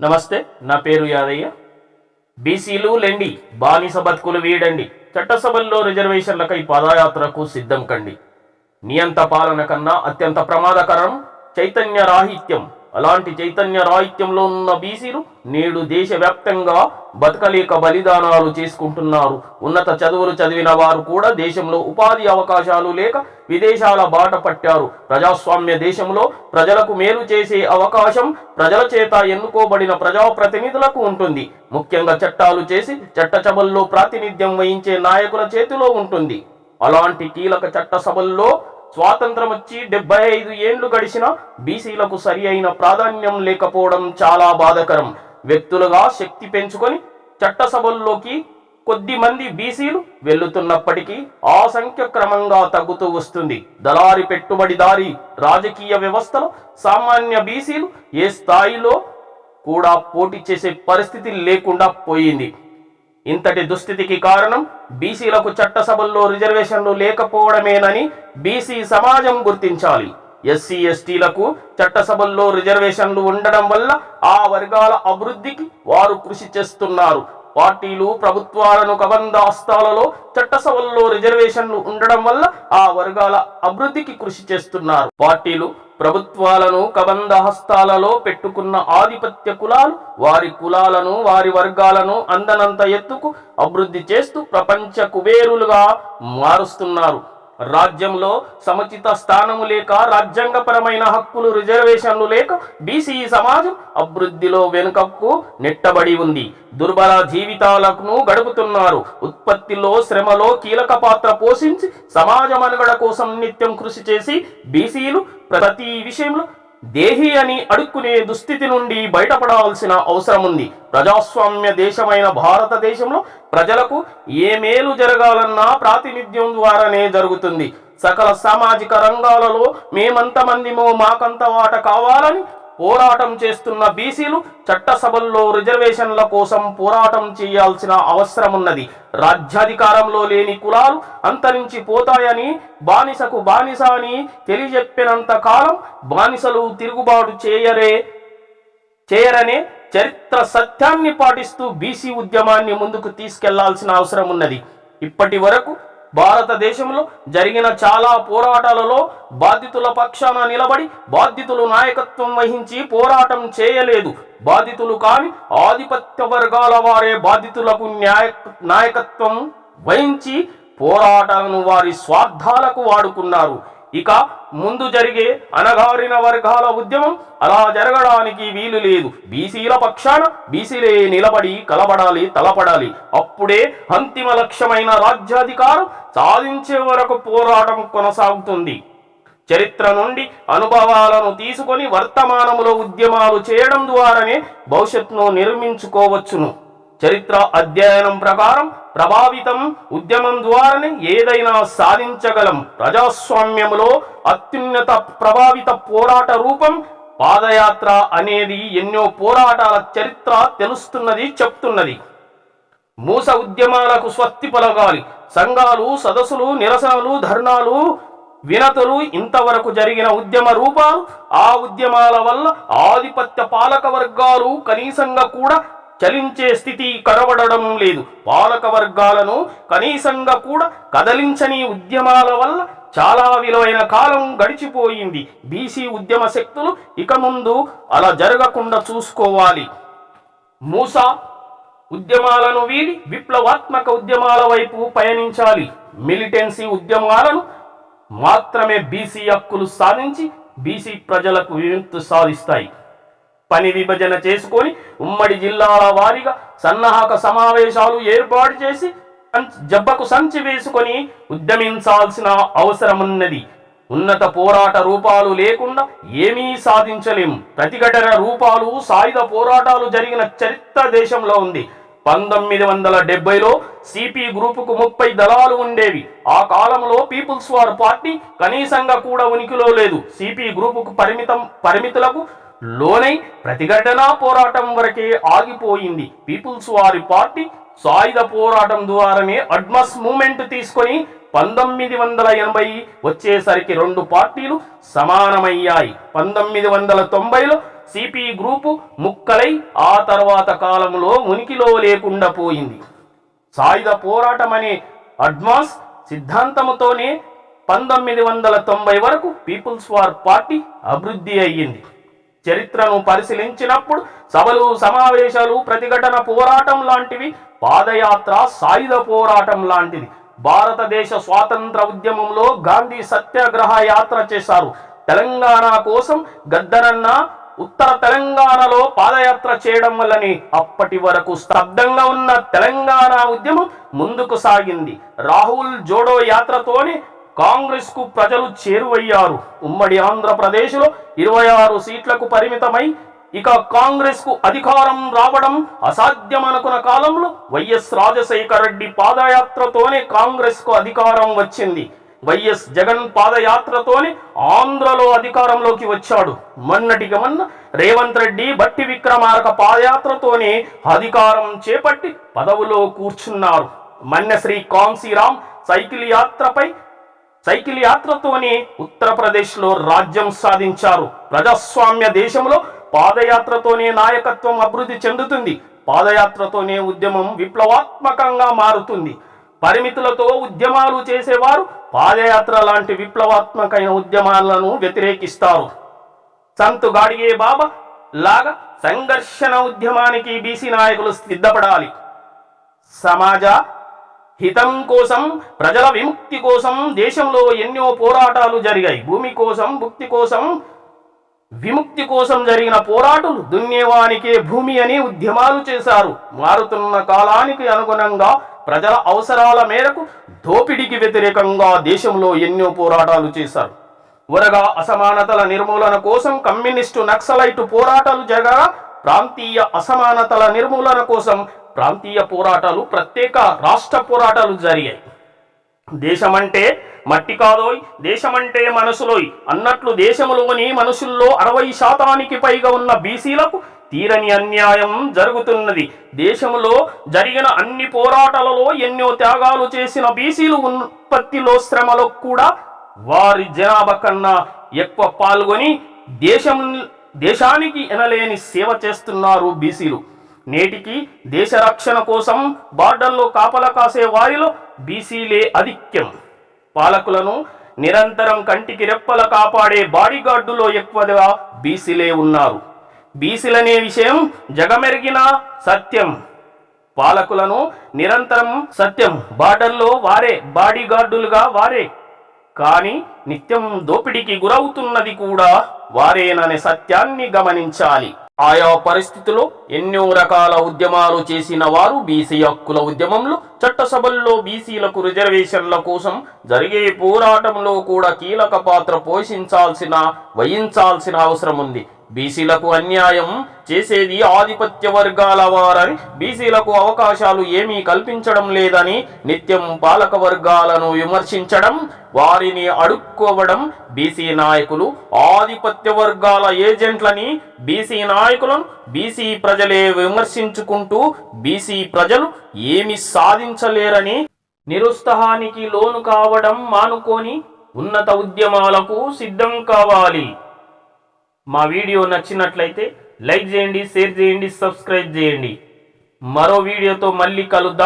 నమస్తే నా పేరు యాదయ్య. బీసీలు లెండి బానిస బతుకులు వీడండి. చట్టసభల్లో రిజర్వేషన్లకై పాదయాత్రకు సిద్ధం కండి. నియంత పాలన కన్నా అత్యంత ప్రమాదకరం చైతన్య రాహిత్యం. అలాంటి చైతన్య రాహిత్యంలో ఉన్న బీసీలు నేడు దేశవ్యాప్తంగా బతకలేక బలిదానాలు చేసుకుంటున్నారు. ఉన్నత చదువులు చదివిన వారు కూడా దేశంలో ఉపాధి అవకాశాలు లేక విదేశాల బాట పట్టారు. ప్రజాస్వామ్య దేశంలో ప్రజలకు మేలు చేసే అవకాశం ప్రజల చేత ఎన్నుకోబడిన ప్రజాప్రతినిధులకు ఉంటుంది. ముఖ్యంగా చట్టాలు చేసి చట్టసభల్లో ప్రాతినిధ్యం వహించే నాయకుల చేతిలో ఉంటుంది. అలాంటి కీలక చట్టసభల్లో స్వాతంత్రం వచ్చి డెబ్బై ఐదు ఏండ్లు గడిచినా బీసీలకు సరి అయిన ప్రాధాన్యం లేకపోవడం చాలా బాధకరం. వ్యక్తులుగా శక్తి పెంచుకొని చట్టసభల్లోకి కొద్ది మంది బీసీలు వెళ్తున్నప్పటికీ ఆ సంఖ్య క్రమంగా తగ్గుతూ వస్తుంది. దళారి పెట్టుబడిదారి రాజకీయ వ్యవస్థలో సామాన్య బీసీలు ఏ స్థాయిలో కూడా పోటీ చేసే పరిస్థితి లేకుండా పోయింది. ఇంతటి దుస్థితికి కారణం బీసీలకు చట్టసభల్లో రిజర్వేషన్లు లేకపోవడమేనని బీసీ సమాజం గుర్తించాలి. ఎస్సీ ఎస్టీలకు చట్టసభల్లో రిజర్వేషన్లు ఉండడం వల్ల ఆ వర్గాల అభివృద్ధికి వారు కృషి చేస్తున్నారు. పార్టీలు ప్రభుత్వాలను కబంధ హస్తాలలో చట్టసభల్లో రిజర్వేషన్లు ఉండడం వల్ల ఆ వర్గాల అభివృద్ధికి కృషి చేస్తున్నారు. పార్టీలు ప్రభుత్వాలను కబంధ హస్తాలలో పెట్టుకున్న ఆధిపత్య కులాలు వారి కులాలను వారి వర్గాలను అందనంత ఎత్తుకు అభివృద్ధి చేస్తూ ప్రపంచ కుబేరులుగా మారుస్తున్నారు. రాజ్యంలో సముచిత స్థానము లేక రాజ్యాంగపరమైన హక్కులు రిజర్వేషన్లు లేక బీసీ సమాజం అభివృద్ధిలో వెనుకకు నెట్టబడి ఉంది. దుర్బల జీవితాలను గడుపుతున్నారు. ఉత్పత్తిలో శ్రమలో కీలక పాత్ర పోషించి సమాజ మనుగడ కోసం నిత్యం కృషి చేసి బీసీలు ప్రతి విషయంలో దేహి అని అడుక్కునే దుస్థితి నుండి బయటపడాల్సిన అవసరం ఉంది ప్రజాస్వామ్య దేశమైన భారతదేశంలో ప్రజలకు ఏ మేలు జరగాలన్నా ప్రాతినిధ్యం ద్వారానే జరుగుతుంది. సకల సామాజిక రంగాలలో మేమంతమందిమో మాకంత వాట కావాలని పోరాటం చేస్తున్న బీసీలు చట్టసభల్లో రిజర్వేషన్ల కోసం పోరాటం చేయాల్సిన అవసరం ఉన్నది రాజ్యాధికారంలో లేని కులాలు అంతరించి పోతాయని బానిసకు బానిస అని తెలియజెప్పినంత కాలం బానిసలు తిరుగుబాటు చేయరే చేయరనే చరిత్ర సత్యాన్ని పాటిస్తూ బీసీ ఉద్యమాన్ని ముందుకు తీసుకెళ్ళాల్సిన అవసరం ఉన్నది ఇప్పటి వరకు భారతదేశంలో జరిగిన చాలా పోరాటాలలో బాధితుల పక్షాన నిలబడి బాధితులు నాయకత్వం వహించి పోరాటం చేయలేదు. బాధితులు కాని ఆధిపత్య వర్గాల వారే బాధితులకు న్యాయ నాయకత్వం వహించి పోరాటాలను వారి స్వార్థాలకు వాడుకున్నారు. ఇక ముందు జరిగే అనగారిన వర్గాల ఉద్యమం అలా జరగడానికి వీలు లేదు. బీసీల పక్షాన బీసీలే నిలబడి కలబడాలి తలపడాలి. అప్పుడే అంతిమ లక్ష్యమైన రాజ్యాధికారం సాధించే వరకు పోరాటం కొనసాగుతుంది. చరిత్ర నుండి అనుభవాలను తీసుకొని వర్తమానములో ఉద్యమాలు చేయడం ద్వారానే భవిష్యత్తును నిర్మించుకోవచ్చును. చరిత్ర అధ్యయనం ప్రకారం ప్రభావితం ఉద్యమం ద్వారానే ఏదైనా సాధించగలం ప్రజాస్వామ్యములో అత్యున్నత ప్రభావిత పోరాట రూపం పాదయాత్ర అనేది ఎన్నో పోరాటాల చరిత్ర తెలుస్తున్నది చెప్తున్నది. మూస ఉద్యమాలకు స్వస్తి పలగాలి సంఘాలు సదస్సులు నిరసనలు ధర్నాలు వినతులు ఇంతవరకు జరిగిన ఉద్యమ రూపాలు ఆ ఉద్యమాల వల్ల ఆధిపత్య పాలక వర్గాలు కనీసంగా కూడా చలించే స్థితి కనబడడం లేదు. పాలక వర్గాలను కనీసంగా కూడా కదలించని ఉద్యమాల వల్ల చాలా విలువైన కాలం గడిచిపోయింది. బీసీ ఉద్యమ శక్తులు ఇక ముందు అలా జరగకుండా చూసుకోవాలి. మూసా ఉద్యమాలను వీడి విప్లవాత్మక ఉద్యమాల వైపు పయనించాలి. మిలిటెన్సీ ఉద్యమాలను మాత్రమే బీసీ హక్కులు సాధించి బీసీ ప్రజలకు విముక్తి సాధిస్తాయి. పని విభజన చేసుకొని ఉమ్మడి జిల్లాల వారీగా సన్నాహక సమావేశాలు ఏర్పాటు చేసి జబ్బకు సంచి వేసుకొని ఉద్యమించాల్సిన అవసరమున్నది. ఉన్నత పోరాట రూపాలు లేకుండా ఏమీ సాధించలేం. ప్రతిఘటన రూపాలు సాయుధ పోరాటాలు జరిగిన చరిత్ర దేశంలో ఉంది. పంతొమ్మిది వందల డెబ్బైలో సిపి గ్రూపుకు ముప్పై దళాలు ఉండేవి. ఆ కాలంలో పీపుల్స్ వార్ పార్టీ కనీసంగా కూడా ఉనికిలో లేదు. సిపి గ్రూపుకు పరిమితం పరిమితులకు లోనై ప్రతిఘటనా పోరాటం వరకే ఆగిపోయింది. పీపుల్స్ వారి పార్టీ సాయుధ పోరాటం ద్వారానే అడ్మస్ మూమెంట్ తీసుకొని పంతొమ్మిది వందల ఎనభై వచ్చేసరికి రెండు పార్టీలు సమానమయ్యాయి. పంతొమ్మిది వందల తొంభైలో సిపి గ్రూపు ముక్కలై ఆ తర్వాత కాలంలో ఉనికిలో లేకుండా పోయింది. సాయుధ పోరాటం అనే అడ్వాన్స్ సిద్ధాంతముతోనే పంతొమ్మిది వందల తొంభై వరకు పీపుల్స్ వార్ పార్టీ అభివృద్ధి అయ్యింది. చరిత్రను పరిశీలించినప్పుడు సభలు సమావేశాలు ప్రతిఘటన పోరాటం లాంటివి పాదయాత్ర సాయుధ పోరాటం లాంటిది. భారతదేశ స్వాతంత్ర ఉద్యమంలో గాంధీ సత్యాగ్రహ యాత్ర చేశారు. తెలంగాణ కోసం గద్దరన్న ఉత్తర తెలంగాణలో పాదయాత్ర చేయడం వల్లని అప్పటి వరకు స్తబ్దంగా ఉన్న తెలంగాణ ఉద్యమం ముందుకు సాగింది. రాహుల్ జోడో యాత్రతోనే కాంగ్రెస్కు ప్రజలు చేరువయ్యారు. ఉమ్మడి ఆంధ్రప్రదేశ్లో ఇరవై ఆరు సీట్లకు పరిమితమై ఇక కాంగ్రెస్కు అధికారం రావడం అసాధ్యమనుకున్న కాలంలో వైఎస్ రాజశేఖర రెడ్డి పాదయాత్రతోనే కాంగ్రెస్కు అధికారం వచ్చింది. వైఎస్ జగన్ పాదయాత్రతోనే ఆంధ్రలో అధికారంలోకి వచ్చాడు. మొన్నటికి మొన్న రేవంత్ రెడ్డి బట్టి విక్రమార్క పాదయాత్రతోనే అధికారం చేపట్టి పదవులో కూర్చున్నారు. మన్నశ్రీ కాంశీరామ్ సైకిల్ యాత్రపై సైకిల్ యాత్రతోనే ఉత్తరప్రదేశ్లో రాజ్యం సాధించారు. ప్రజాస్వామ్య దేశంలో పాదయాత్రతోనే నాయకత్వం అభివృద్ధి చెందుతుంది. పాదయాత్రతోనే ఉద్యమం విప్లవాత్మకంగా మారుతుంది. పరిమితులతో ఉద్యమాలు చేసేవారు పాదయాత్ర లాంటి విప్లవాత్మకమైన ఉద్యమాలను వ్యతిరేకిస్తారు. సంతు గాడియే బాబా లాగా సంఘర్షణ ఉద్యమానికి బీసీ నాయకులు సిద్ధపడాలి. సమాజ హితం కోసం ప్రజల విముక్తి కోసం దేశంలో ఎన్నో పోరాటాలు జరిగాయి. భూమి కోసం భుక్తి కోసం విముక్తి కోసం జరిగిన పోరాటాలు దున్నేవానికే భూమి అని ఉద్యమాలు చేశారు. మారుతున్న కాలానికి అనుగుణంగా ప్రజల అవసరాల మేరకు దోపిడీకి వ్యతిరేకంగా దేశంలో ఎన్నో పోరాటాలు చేశారు. వరగా అసమానతల నిర్మూలన కోసం కమ్యూనిస్టు నక్సలైటు పోరాటాలు జరగగా ప్రాంతీయ అసమానతల నిర్మూలన కోసం ప్రాంతీయ పోరాటాలు ప్రత్యేక రాష్ట్ర పోరాటాలు జరిగాయి. దేశమంటే మట్టి కాదోయ్ దేశమంటే మనసులోయ్ అన్నట్లు దేశంలోని మనుషుల్లో అరవై శాతానికి పైగా ఉన్న బీసీలకు తీరని అన్యాయం జరుగుతున్నది. దేశంలో జరిగిన అన్ని పోరాటాలలో ఎన్నో త్యాగాలు చేసిన బీసీలు ఉత్పత్తిలో శ్రమలో కూడా వారి జనాభా కన్నా ఎక్కువ పాల్గొని దేశం దేశానికి ఎనలేని సేవ చేస్తున్నారు బీసీలు. నేటికి దేశ రక్షణ కోసం బార్డర్లో కాపలా కాసే వారిలో బీసీలే ఆధిక్యం పాలకులను నిరంతరం కంటికి రెప్పల కాపాడే బాడీగార్డులో ఎక్కువగా బీసీలే ఉన్నారు. బీసీలనే విషయం జగమెరిగిన సత్యం. పాలకులను నిరంతరం సత్యం. బార్డర్లో వారే బాడీగార్డులుగా వారే కానీ నిత్యం దోపిడీకి గురవుతున్నది కూడా వారేననే సత్యాన్ని గమనించాలి. ఆయా పరిస్థితుల్లో ఎన్నో రకాల ఉద్యమాలు చేసిన వారు బీసీ హక్కుల ఉద్యమంలో చట్టసభల్లో బీసీలకు రిజర్వేషన్ల కోసం జరిగే పోరాటంలో కూడా కీలక పాత్ర పోషించాల్సిన వహించాల్సిన అవసరం ఉంది. బీసీలకు అన్యాయం చేసేది ఆధిపత్య వర్గాల వారని బీసీలకు అవకాశాలు ఏమీ కల్పించడం లేదని నిత్యం పాలక వర్గాలను విమర్శించడం వారిని అడుక్కోవడం బీసీ నాయకులు ఆధిపత్య వర్గాల ఏజెంట్లని బీసీ నాయకులను బీసీ ప్రజలే విమర్శించుకుంటూ బీసీ ప్రజలు ఏమి సాధించలేరని నిరుత్సాహానికి లోను కావడం మానుకొని ఉన్నత ఉద్యమాలకు సిద్ధం కావాలి. మా వీడియో నచ్చినట్లయితే లైక్ చేయండి షేర్ చేయండి సబ్స్క్రైబ్ చేయండి. మరో వీడియోతో మళ్ళీ కలుద్దాం.